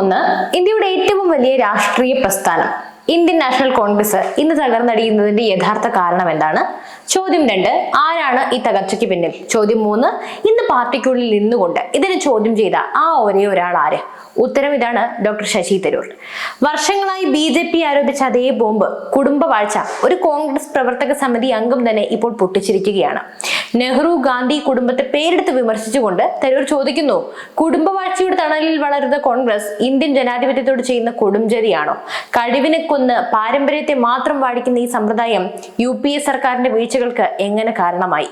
ഒന്ന് ഇന്ത്യയുടെ ഏറ്റവും വലിയ രാഷ്ട്രീയ പ്രസ്ഥാനം. ഇന്ത്യൻ നാഷണൽ കോൺഗ്രസ് ഇന്ന് തകർന്നടിയുന്നതിന്റെ യഥാർത്ഥ കാരണം എന്താണ്? ചോദ്യം രണ്ട് ആരാണ് ഈ തകർച്ചയ്ക്ക് പിന്നിൽ? ചോദ്യം മൂന്ന് ഇന്ന് പാർട്ടിക്കുള്ളിൽ നിന്നുകൊണ്ട് ഇതിന് ചോദ്യം ചെയ്ത ആ ഒരേ ഒരാൾ ആര്? ഉത്തരം ഇതാണ് ഡോക്ടർ ശശി തരൂർ. വർഷങ്ങളായി ബി ജെ പി ആരോപിച്ച അതേ ബോംബ് കുടുംബവാഴ്ച ഒരു കോൺഗ്രസ് പ്രവർത്തക സമിതി അംഗം തന്നെ ഇപ്പോൾ പൊട്ടിച്ചിരിക്കുകയാണ്. നെഹ്റു ഗാന്ധി കുടുംബത്തെ പേരെടുത്ത് വിമർശിച്ചുകൊണ്ട് തരൂർ ചോദിക്കുന്നു കുടുംബവാഴ്ചയുടെ തണലിൽ വളരുന്ന കോൺഗ്രസ് ഇന്ത്യൻ ജനാധിപത്യത്തോട് ചെയ്യുന്ന കൊടുംചരിയാണോ? കഴിവിനെ കൊന്ന് പാരമ്പര്യത്തെ മാത്രം വാടിക്കുന്ന ഈ സമ്പ്രദായം യു പി എ സർക്കാരിന്റെ വീഴ്ചകൾക്ക് എങ്ങനെ കാരണമായി?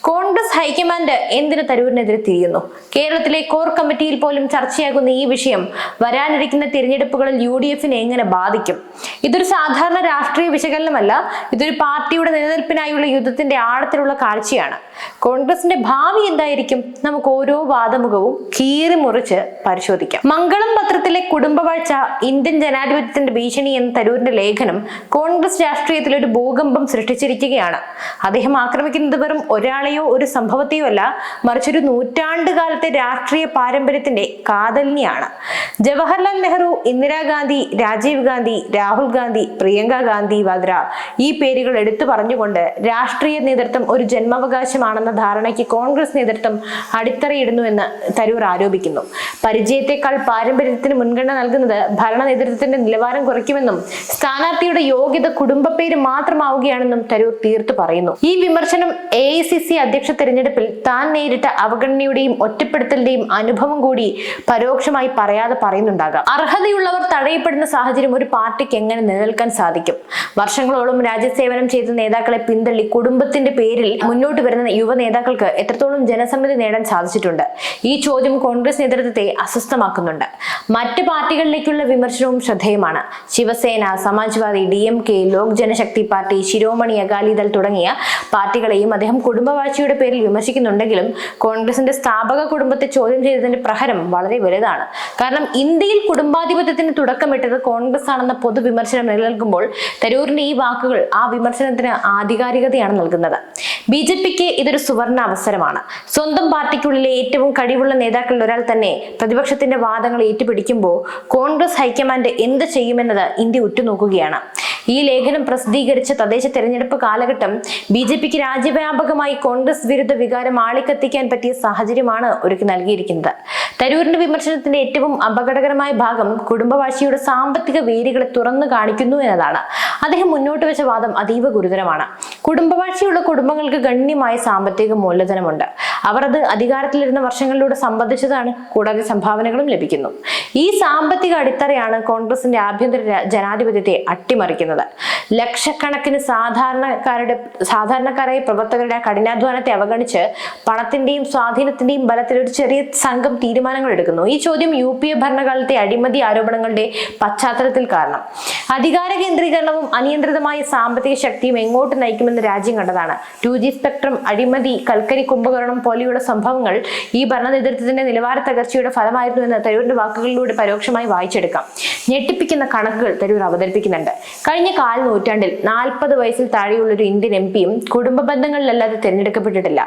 കോൺഗ്രസ് ഹൈക്കമാൻഡ് എന്തിന് തരൂരിനെതിരെ തിരിയുന്നു? കേരളത്തിലെ കോർ കമ്മിറ്റിയിൽ പോലും ചർച്ചയാകുന്ന ഈ വിഷയം വരാനിരിക്കുന്ന തിരഞ്ഞെടുപ്പുകളിൽ യു ഡി എഫിനെ എങ്ങനെ ബാധിക്കും? ഇതൊരു സാധാരണ രാഷ്ട്രീയ വിശകലനമല്ല ഇതൊരു പാർട്ടിയുടെ നിലനിൽപ്പിനായുള്ള യുദ്ധത്തിന്റെ ആഴത്തിലുള്ള കാഴ്ചയാണ്. കോൺഗ്രസിന്റെ ഭാവി എന്തായിരിക്കും? നമുക്ക് ഓരോ വാദമുഖവും കീറി മുറിച്ച് പരിശോധിക്കാം. മംഗളം പത്രത്തിലെ കുടുംബവാഴ്ച ഇന്ത്യൻ ജനാധിപത്യത്തിന്റെ ഭീഷണി എന്ന തരൂരിന്റെ ലേഖനം കോൺഗ്രസ് രാഷ്ട്രീയത്തിൽ ഒരു ഭൂകമ്പം സൃഷ്ടിച്ചിരിക്കുകയാണ്. അദ്ദേഹം ആക്രമിക്കുന്നത് വെറും ഒരാളെയോ ഒരു സംഭവത്തെയോ അല്ല മറിച്ചൊരു നൂറ്റാണ്ടുകാലത്തെ രാഷ്ട്രീയ പാരമ്പര്യത്തിന്റെ കാതലിനെയാണ്. ജവഹർലാൽ നെഹ്റു ഇന്ദിരാഗാന്ധി രാജീവ് ഗാന്ധി രാഹുൽ ഗാന്ധി പ്രിയങ്ക ഗാന്ധി വദ്ര ഈ പേരുകൾ എടുത്തു പറഞ്ഞുകൊണ്ട് രാഷ്ട്രീയ നേതൃത്വം ഒരു ജന്മാവകാശമാണെന്ന ധാരണയ്ക്ക് കോൺഗ്രസ് നേതൃത്വം അടിത്തറയിടുന്നുവെന്ന് തരൂർ ആരോപിക്കുന്നു. പരിചയത്തെക്കാൾ പാരമ്പര്യത്തിന് മുൻഗണന നൽകുന്നത് ഭരണ നേതൃത്വത്തിന്റെ നിലവാരം കുറയ്ക്കുമെന്നും സ്ഥാനാർത്ഥിയുടെ യോഗ്യത കുടുംബപ്പേര് മാത്രമാവുകയാണെന്നും തരൂർ തീർത്തു പറയുന്നു. ഈ വിമർശനം എ അധ്യക്ഷ തെരഞ്ഞെടുപ്പിൽ താൻ നേരിട്ട അവഗണനയുടെയും ഒറ്റപ്പെടുത്തലിന്റെയും അനുഭവം കൂടി പരോക്ഷമായി പറയാതെ പറയുന്നുണ്ടാകാം. അർഹതയുള്ളവർ തടയപ്പെടുന്ന സാഹചര്യം ഒരു പാർട്ടിക്ക് എങ്ങനെ നിലനിൽക്കാൻ സാധിക്കും? വർഷങ്ങളോളം രാജ്യസേവനം ചെയ്ത നേതാക്കളെ പിന്തള്ളി കുടുംബത്തിന്റെ പേരിൽ മുന്നോട്ട് വരുന്ന യുവ നേതാക്കൾക്ക് എത്രത്തോളം ജനസമ്മതി നേടാൻ സാധിച്ചിട്ടുണ്ട്? ഈ ചോദ്യം കോൺഗ്രസ് നേതൃത്വത്തെ അസ്വസ്ഥമാക്കുന്നുണ്ട്. മറ്റ് പാർട്ടികളിലേക്കുള്ള വിമർശനവും ശ്രദ്ധേയമാണ്. Shiv Sena Samajwadi D M K Lok Janshakti party Shiromani Akali Dal തുടങ്ങിയ പാർട്ടികളെയും അദ്ദേഹം കുടുംബവാഴ്ചയുടെ പേരിൽ വിമർശിക്കുന്നുണ്ടെങ്കിലും കോൺഗ്രസിന്റെ സ്ഥാപക കുടുംബത്തെ ചോദ്യം ചെയ്തതിന്റെ പ്രഹരം വളരെ വലുതാണ്. കാരണം ഇന്ത്യയിൽ കുടുംബാധിപത്യത്തിന് തുടക്കമിട്ടത് കോൺഗ്രസ് ആണെന്ന പൊതുവിമർശനം നിലനിൽക്കുമ്പോൾ തരൂരിന്റെ ഈ വാക്കുകൾ ആ വിമർശനത്തിന് ആധികാരികതയാണ് നൽകുന്നത്. ബി ജെ പിക്ക് ഇതൊരു സുവർണ അവസരമാണ് സ്വന്തം പാർട്ടിക്കുള്ളിലെ ഏറ്റവും കഴിവുള്ള നേതാക്കളിൽ ഒരാൾ തന്നെ പ്രതിപക്ഷത്തിന്റെ വാദങ്ങൾ ഏറ്റുപിടിക്കുമ്പോൾ കോൺഗ്രസ് ഹൈക്കമാൻഡ് എന്ത് ചെയ്യുമെന്നത് ഇന്ത്യ ഉറ്റുനോക്കുകയാണ്. ഈ ലേഖനം പ്രസിദ്ധീകരിച്ച തദ്ദേശ തെരഞ്ഞെടുപ്പ് കാലഘട്ടം ബി ജെ പിക്ക് രാജ്യവ്യാപകമായി കോൺഗ്രസ് വിരുദ്ധ വികാരം ആളിക്കത്തിക്കാൻ പറ്റിയ സാഹചര്യമാണ് ഒരുക്കി നൽകിയിരിക്കുന്നത്. തരൂരിന്റെ വിമർശനത്തിന്റെ ഏറ്റവും അപകടകരമായ ഭാഗം കുടുംബവാഴ്ചയുടെ സാമ്പത്തിക വേരുകളെ തുറന്നു കാണിക്കുന്നു എന്നതാണ്. അദ്ദേഹം മുന്നോട്ട് വെച്ച വാദം അതീവ ഗുരുതരമാണ്. കുടുംബവാഴ്ചയുള്ള കുടുംബങ്ങൾക്ക് ഗണ്യമായ സാമ്പത്തിക മൂലധനമുണ്ട്. അവർ അത് അധികാരത്തിലിരുന്ന വർഷങ്ങളിലൂടെ സംബന്ധിച്ചതാണ് കൂടാതെ സംഭാവനകളും ലഭിക്കുന്നു. ഈ സാമ്പത്തിക അടിത്തറയാണ് കോൺഗ്രസിന്റെ ആഭ്യന്തര ജനാധിപത്യത്തെ അട്ടിമറിക്കുന്നത്. ലക്ഷക്കണക്കിന് സാധാരണക്കാരുടെ സാധാരണക്കാരായ പ്രവർത്തകരുടെ കഠിനാധ്വാനത്തെ അവഗണിച്ച് പണത്തിന്റെയും സ്വാധീനത്തിന്റെയും ബലത്തിൽ ഒരു ചെറിയ സംഘം തീരുമാനങ്ങൾ എടുക്കുന്നു. ഈ ചോദ്യം യു പി എ ഭരണകാലത്തെ അഴിമതി ആരോപണങ്ങളുടെ പശ്ചാത്തലത്തിൽ കാരണം. അധികാര കേന്ദ്രീകരണവും അനിയന്ത്രിതമായ സാമ്പത്തിക ശക്തിയും എങ്ങോട്ട് നയിക്കുമെന്ന് രാജ്യം കണ്ടതാണ്. ടു ജി സ്പെക്ട്രം അഴിമതി കൽക്കരി കുംഭകരണം പോലെയുള്ള സംഭവങ്ങൾ ഈ ഭരണ നേതൃത്വത്തിന്റെ നിലവാര തകർച്ചയുടെ ഫലമായിരുന്നു എന്ന് തരൂരിന്റെ വാക്കുകളിലൂടെ പരോക്ഷമായി വായിച്ചെടുക്കാം. ഞെട്ടിപ്പിക്കുന്ന കണക്കുകൾ തരൂർ അവതരിപ്പിക്കുന്നുണ്ട്. കഴിഞ്ഞ കാൽ നൂറ്റാണ്ടിൽ നാൽപ്പത് വയസ്സിൽ താഴെയുള്ള ഒരു ഇന്ത്യൻ എം പിയും കുടുംബ ബന്ധങ്ങളിലല്ലാതെ തിരഞ്ഞെടുക്കപ്പെട്ടിട്ടില്ല.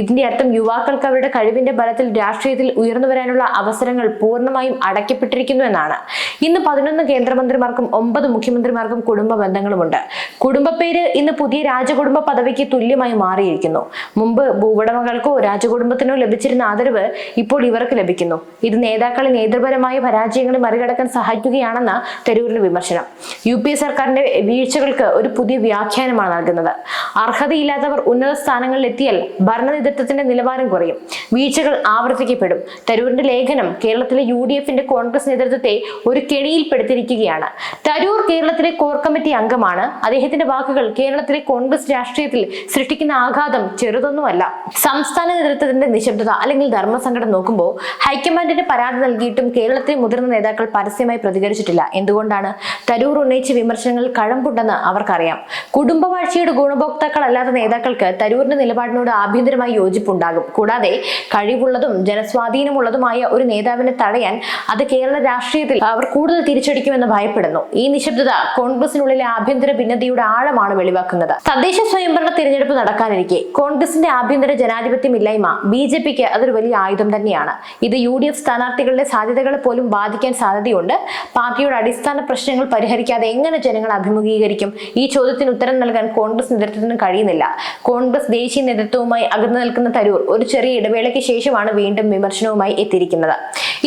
ഇതിന്റെ അർത്ഥം യുവാക്കൾക്ക് അവരുടെ കഴിവിന്റെ ബലത്തിൽ രാഷ്ട്രീയത്തിൽ ഉയർന്നു വരാനുള്ള അവസരങ്ങൾ പൂർണമായും അടയ്ക്കപ്പെട്ടിരിക്കുന്നു എന്നാണ്. ഇന്ന് പതിനൊന്ന് കേന്ദ്രമന്ത്രിമാർക്കും ഒമ്പത് മുഖ്യമന്ത്രിമാർക്കും കുടുംബ ബന്ധങ്ങളുമുണ്ട്. കുടുംബപ്പേര് ഇന്ന് പുതിയ രാജകുടുംബ പദവിക്ക് തുല്യമായി മാറിയിരിക്കുന്നു. മുമ്പ് ഭൂവുടമകൾക്കോ രാജകുടുംബത്തിനോ ലഭിച്ചിരുന്ന ആദരവ് ഇപ്പോൾ ഇവർക്ക് ലഭിക്കുന്നു. ഇത് നേതാക്കളെ നേതൃപരമായ പരാജയങ്ങളെ മറികടക്കാൻ സഹായിക്കുകയാണെന്ന തരൂരിന്റെ വിമർശനം. യു പി എ സർക്കാരിന്റെ വീഴ്ചകൾക്ക് ഒരു പുതിയ വ്യാഖ്യാനമാണ് നൽകുന്നത്. അർഹതയില്ലാത്തവർ ഉന്നത സ്ഥാനങ്ങളിൽ എത്തിയാൽ ഭരണനേതൃത്വത്തിന്റെ നിലവാരം കുറയും. വീഴ്ചകൾ ആവർത്തിക്കപ്പെടും. തരൂരിന്റെ ലേഖനം കേരളത്തിലെ യു ഡി എഫിന്റെ കോൺഗ്രസ് നേതൃത്വത്തെ ഒരു കെണിയിൽപ്പെടുത്തിയിരിക്കുകയാണ് തരൂർ കേരളത്തിലെ കോർ കമ്മിറ്റി അംഗമാണ്. അദ്ദേഹത്തിന്റെ വാക്കുകൾ കേരളത്തിലെ കോൺഗ്രസ് രാഷ്ട്രീയത്തിൽ സൃഷ്ടിക്കുന്ന ആഘാതം ചെറുതൊന്നുമല്ല. സംസ്ഥാന നേതൃത്വത്തിന്റെ നിശബ്ദത അല്ലെങ്കിൽ ധർമ്മസങ്കടം നോക്കുമ്പോൾ ഹൈക്കമാൻഡിന് പരാതി നൽകിയിട്ടും കേരളത്തിലെ മുതിർന്ന നേതാക്കൾ പരസ്യമായി പ്രതികരിച്ചിട്ടില്ല. എന്തുകൊണ്ടാണ്? തരൂർ ഉന്നയിച്ച വിമർശനങ്ങൾ കഴമ്പുണ്ടെന്ന് അവർക്കറിയാം. കുടുംബവാഴ്ചയുടെ ഗുണഭോക്താക്കളല്ലാത്ത നേതാക്കൾക്ക് തരൂരിന്റെ നിലപാടിനോട് ആഭ്യന്തരമായി യോജിപ്പുണ്ടാകും. കൂടാതെ കഴിവുള്ളതും ജനസ്വാധീനമുള്ളതുമായ ഒരു നേതാവിനെ തടയാൻ അത് കേരള രാഷ്ട്രീയത്തിൽ അവർ കൂടുതൽ തിരിച്ചടിക്കുമെന്ന് ഭയപ്പെടുന്നു. ഈ നിശബ്ദത കോൺഗ്രസിനുള്ളിലെ ആഭ്യന്തര ഭിന്നതയുടെ ആഴമാണ് വെളിവാക്കുന്നത്. തദ്ദേശ സ്വയംഭരണ തിരഞ്ഞെടുപ്പ് നടക്കാനിരിക്കെ. കോൺഗ്രസിന്റെ ആഭ്യന്തര ജനാധിപത്യമില്ലായ്മ ബി ജെ പിക്ക് അതൊരു വലിയ ആയുധം തന്നെയാണ്. ഇത് യു ഡി എഫ് സ്ഥാനാർത്ഥികളുടെ സാധ്യതകളെ പോലും ബാധിക്കാൻ സാധ്യതയുണ്ട്. പാർട്ടിയുടെ അടിസ്ഥാന പ്രശ്നങ്ങൾ പരിഹരിക്കാതെ എങ്ങനെ ജനങ്ങൾ അഭിമുഖീകരിക്കും? ഈ ചോദ്യത്തിന് ഉത്തരം നൽകാൻ കോൺഗ്രസ് നേതൃത്വത്തിന് കഴിയുന്നില്ല. കോൺഗ്രസ് ദേശീയ നേതൃത്വവുമായി അകന്നു നിൽക്കുന്ന തരൂർ ഒരു ചെറിയ ഇടവേളയ്ക്ക് ശേഷമാണ് വീണ്ടും വിമർശനവുമായി എത്തിയിരിക്കുന്നത്.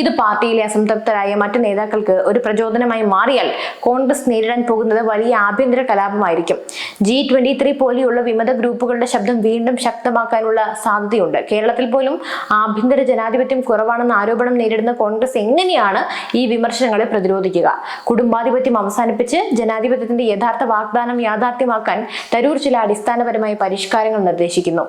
ഇത് പാർട്ടിയിലെ അസംതൃപ്തരായ മറ്റു നേതാക്കൾക്ക് ഒരു പ്രചോദനമായി മാറിയാൽ കോൺഗ്രസ് നേരിടാൻ പോകുന്നത് വലിയ ആഭ്യന്തര കലാപമായിരിക്കും. ജി ട്വന്റി ത്രീ പോലെയുള്ള വിമത ഗ്രൂപ്പുകളുടെ ശബ്ദം വീണ്ടും ശക്തമാക്കാനുള്ള സാധ്യതയുണ്ട്. കേരളത്തിൽ പോലും ആഭ്യന്തര ജനാധിപത്യം കുറവാണെന്ന ആരോപണം നേരിടുന്ന കോൺഗ്രസ് എങ്ങനെയാണ് ഈ വിമർശനങ്ങളെ പ്രതിരോധിക്കുക? കുടുംബാധിപത്യം അവസാനിപ്പിച്ച് ജനാധിപത്യത്തിന്റെ യഥാർത്ഥ വാഗ്ദാനം യാഥാർത്ഥ്യമാക്കാൻ തരൂർ ചില അടിസ്ഥാനപരമായ പരിഷ്കാരങ്ങൾ നിർദ്ദേശിക്കുന്നു.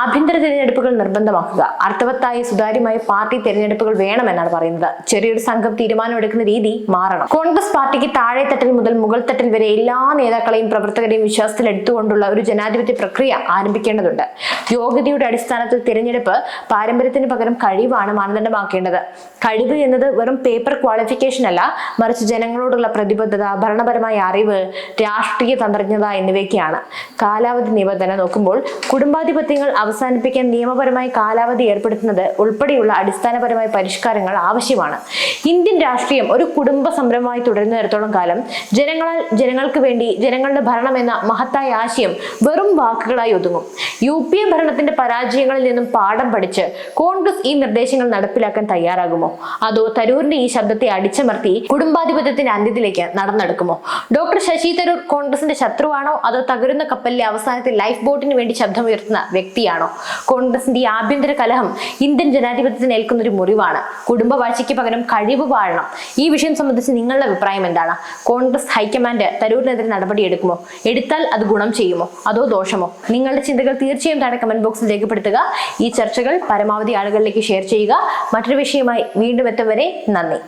ആഭ്യന്തര തിരഞ്ഞെടുപ്പുകൾ നിർബന്ധമാക്കുക. അർത്ഥവത്തായ സുതാര്യമായ പാർട്ടി തിരഞ്ഞെടുപ്പുകൾ വേണമെന്നാണ് പറയുന്നത്. ചെറിയൊരു സംഘം തീരുമാനമെടുക്കുന്ന രീതി മാറണം. കോൺഗ്രസ് പാർട്ടിക്ക് താഴെ തട്ടിൽ മുതൽ മുകൾ തട്ടിൽ വരെ എല്ലാ നേതാക്കളെയും പ്രവർത്തകരെയും വിശ്വാസത്തിൽ എടുത്തുകൊണ്ടുള്ള ഒരു ജനാധിപത്യ പ്രക്രിയ ആരംഭിക്കേണ്ടതുണ്ട്. യോഗ്യതയുടെ അടിസ്ഥാനത്തിൽ തിരഞ്ഞെടുപ്പ് പാരമ്പര്യത്തിന് പകരം കഴിവാണ് മാനദണ്ഡമാക്കേണ്ടത്. കഴിവ് എന്നത് വെറും പേപ്പർ ക്വാളിഫിക്കേഷൻ അല്ല മറിച്ച് ജനങ്ങളോടുള്ള പ്രതിബദ്ധത ഭരണപരമായ അറിവ് രാഷ്ട്രീയ തന്ത്രജ്ഞത എന്നിവയൊക്കെയാണ്. കാലാവധി നിബന്ധന നോക്കുമ്പോൾ കുടുംബാധിപത്യങ്ങൾ അവസാനിപ്പിക്കാൻ നിയമപരമായി കാലാവധി ഏർപ്പെടുത്തുന്നത് ഉൾപ്പെടെയുള്ള അടിസ്ഥാനപരമായ പരിഷ്കാരങ്ങൾ ആവശ്യമാണ്. ഇന്ത്യൻ രാഷ്ട്രീയം ഒരു കുടുംബ സംരംഭമായി തുടരുന്നിടത്തോളം കാലം ജനങ്ങളാൽ ജനങ്ങൾക്ക് വേണ്ടി ജനങ്ങളുടെ ഭരണം എന്ന മഹത്തായ ആശയം വെറും വാക്കുകളായി ഒതുങ്ങും. യു പി എ ഭരണത്തിന്റെ പരാജയങ്ങളിൽ നിന്നും പാഠം പഠിച്ച് കോൺഗ്രസ് ഈ നിർദ്ദേശങ്ങൾ നടപ്പിലാക്കാൻ തയ്യാറാകുമോ? അതോ തരൂരിന്റെ ഈ ശബ്ദത്തെ അടിച്ചമർത്തി കുടുംബാധിപത്യത്തിന്റെ അന്ത്യത്തിലേക്ക് നടന്നെടുക്കുമോ? ഡോക്ടർ ശശി തരൂർ കോൺഗ്രസിന്റെ ശത്രുവാണോ? അതോ തകരുന്ന കപ്പലിലെ അവസാനത്തെ ലൈഫ് ബോട്ടിന് വേണ്ടി ശബ്ദം ഉയർത്തുന്ന വ്യക്തിയാണോ? കോൺഗ്രസിന്റെ ഈ ആഭ്യന്തര കലഹം ഇന്ത്യൻ ജനാധിപത്യത്തിന് ഏൽക്കുന്ന ഒരു മുറിവാണ്. കുടുംബ വാഴ്ചയ്ക്ക് പകരം കഴിവ് വാഴണം. ഈ വിഷയം സംബന്ധിച്ച് നിങ്ങളുടെ അഭിപ്രായം എന്താണ്? കോൺഗ്രസ് ഹൈക്കമാൻഡ് തരൂരിനെതിരെ നടപടിയെടുക്കുമോ? എടുത്താൽ അത് ഗുണം ചെയ്യുമോ? അതോ ദോഷമോ? നിങ്ങളുടെ ചിന്തകൾ തീർച്ചയായും താഴെ കമന്റ് ബോക്സിൽ രേഖപ്പെടുത്തുക. ഈ ചർച്ചകൾ പരമാവധി ആളുകളിലേക്ക് ഷെയർ ചെയ്യുക. മറ്റൊരു വിഷയമായി വീണ്ടും എത്തും വരെ നന്ദി.